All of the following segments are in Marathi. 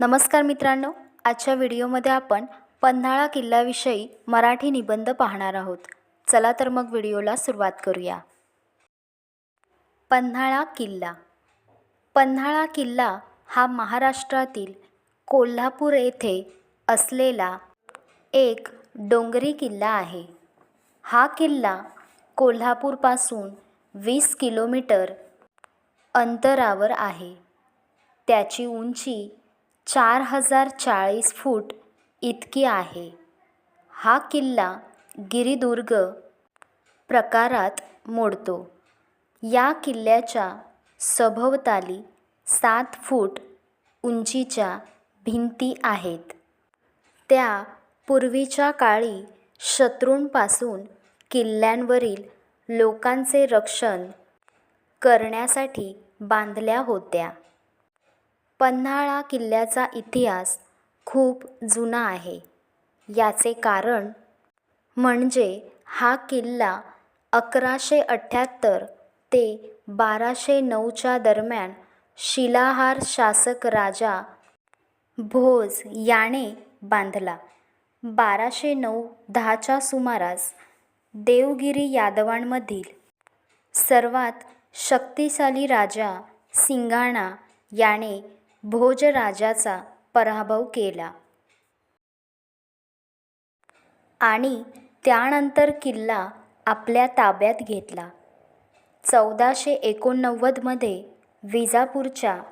नमस्कार मित्रांनो आजच्या व्हिडिओमध्ये आपण पन्हाळा किल्ल्याविषयी मराठी निबंध पाहणार आहोत. चला तर मग व्हिडिओला सुरुवात करूया. पन्हाळा किल्ला. पन्हाळा किल्ला हा महाराष्ट्रातील कोल्हापूर येथे असलेला एक डोंगरी किल्ला आहे. हा किल्ला कोल्हापूरपासून वीस किलोमीटर अंतरावर आहे. त्याची उंची चार हजार चाळीस फूट इतकी आहे. हा किल्ला गिरिदुर्ग प्रकारात मोडतो. या किल्ल्याच्या सभोवताली सात फूट उंचीच्या भिंती आहेत. त्या पूर्वीच्या काळी शत्रूंपासून किल्ल्यांवरील लोकांचे रक्षण करण्यासाठी बांधल्या होत्या. पन्हाळा किल्ल्याचा इतिहास खूप जुना आहे. याचे कारण म्हणजे हा किल्ला अकराशे अठ्ठ्याहत्तर ते बाराशे नऊच्या दरम्यान शिलाहार शासक राजा भोज याने बांधला. बाराशे नऊ दहाच्या सुमारास देवगिरी यादवांमधील सर्वात शक्तिशाली राजा सिंगाणा याने भोजराजाचा पराभव केला. आणि त्यानंतर किल्ला आपल्या ताब्यात घेतला. चौदाशे एकोणनव्वदमध्ये विजापूरच्या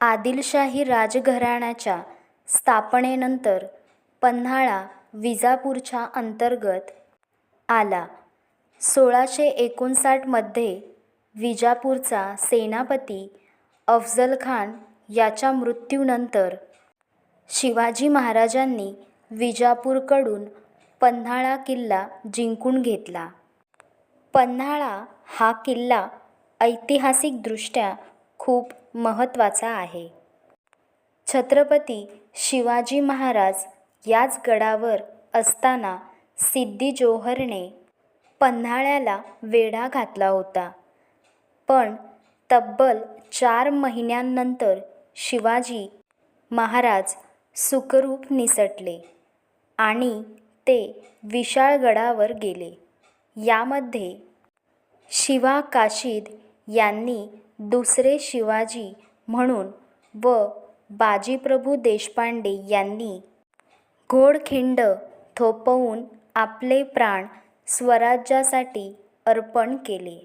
आदिलशाही राजघराण्याच्या स्थापनेनंतर पन्हाळा विजापूरच्या अंतर्गत आला. सोळाशे एकोणसाठमध्ये विजापूरचा सेनापती अफजलखान याच्या मृत्यूनंतर शिवाजी महाराजांनी विजापूरकडून पन्हाळा किल्ला जिंकून घेतला. पन्हाळा हा किल्ला ऐतिहासिकदृष्ट्या खूप महत्त्वाचा आहे. छत्रपती शिवाजी महाराज याच गडावर असताना सिद्दी जोहरने पन्हाळ्याला वेढा घातला होता. पण तब्बल चार महिन्यांनंतर शिवाजी महाराज सुखरूप निसटले आणि ते विशाळगडावर गेले. यामध्ये शिवा काशीद यांनी दुसरे शिवाजी म्हणून व बाजीप्रभू देशपांडे यांनी घोडखिंड थोपवून आपले प्राण स्वराज्यासाठी अर्पण केले.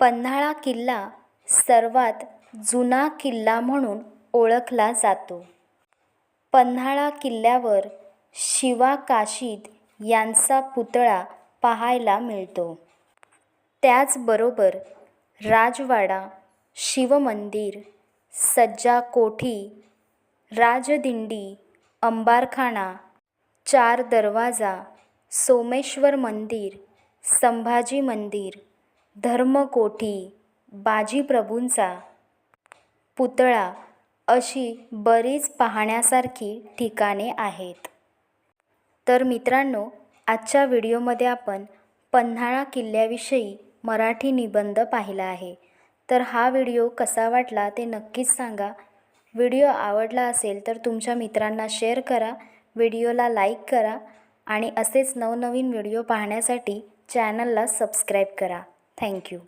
पन्हाळा किल्ला सर्वात जुना किल्ला म्हणून ओळखला जातो. पन्हाळा किल्ल्यावर शिवा काशीद यांचा पुतळा पाहायला मिळतो. त्याचबरोबर राजवाडा शिवमंदिर सज्जा कोठी राजदिंडी अंबारखाना चार दरवाजा सोमेश्वर मंदिर संभाजी मंदिर धर्मकोठी बाजीप्रभूंचा पुतळा अशी बरीच पाहण्यासारखी ठिकाणे आहेत. तर मित्रांनो आजच्या व्हिडिओमध्ये आपण पन्हाळा किल्ल्याविषयी मराठी निबंध पाहिला आहे. तर हा व्हिडिओ कसा वाटला ते नक्कीच सांगा. व्हिडिओ आवडला असेल तर तुमच्या मित्रांना शेअर करा व्हिडिओला लाईक करा आणि असेच नवनवीन व्हिडिओ पाहण्यासाठी चॅनलला सबस्क्राईब करा. थँक्यू.